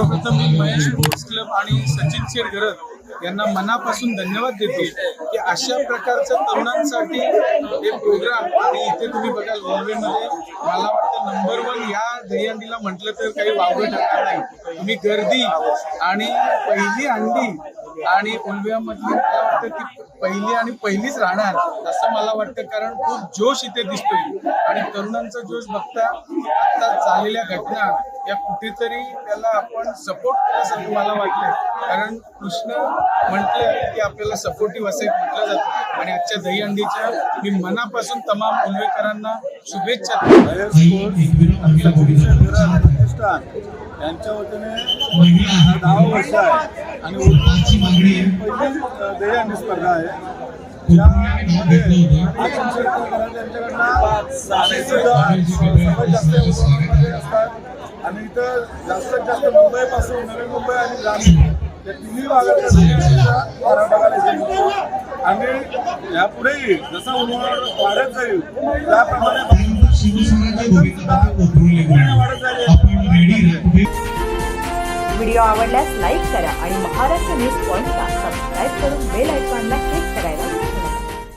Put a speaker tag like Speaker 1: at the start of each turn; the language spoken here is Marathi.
Speaker 1: स्पोर्ट्स क्लब आणि सचिन शेठ यांना मनापासून धन्यवाद देते की अशा प्रकारच्या तरुणांसाठी हे प्रोग्राम आणि इथे तुम्ही बघाल बॉम्बेमध्ये मला वाटतं नंबर वन या दहीहंडीला म्हटलं तर काही वावगं ठरणार नाही. तुम्ही गर्दी आणि पहिली अंडी आणि उलव्यामधली मला वाटतं की पहिली आणि पहिलीच राहणार असं मला वाटतं कारण खूप जोश इथे दिसतोय. आणि तरुणांचा जोश बघता आता झालेल्या घटना या कुठेतरी त्याला आपण सपोर्ट केल्यासारखं मला वाटलं कारण कृष्ण म्हटलं की आपल्याला सपोर्टिव्ह असं म्हटलं जातं. आणि आजच्या दहीहंडीच्या मी मनापासून तमाम उल्वेकरांना शुभेच्छा
Speaker 2: यांच्या वतीने दहा वर्ष आहे. आणि दहीहंडी स्पर्धा आहे. यामध्ये आणि इथं जास्तीत जास्त मुंबईपासून नवी मुंबई आणि ग्रामीण या तिन्ही भागातल्या दहीहंडीचा बघायला आणि यापुढेही जसा उन्हाळा वाढत जाईल त्याप्रमाणे
Speaker 3: व्हिडिओ आवडल्यास लाईक करा आणि महाराष्ट्र न्यूज पॉइंटला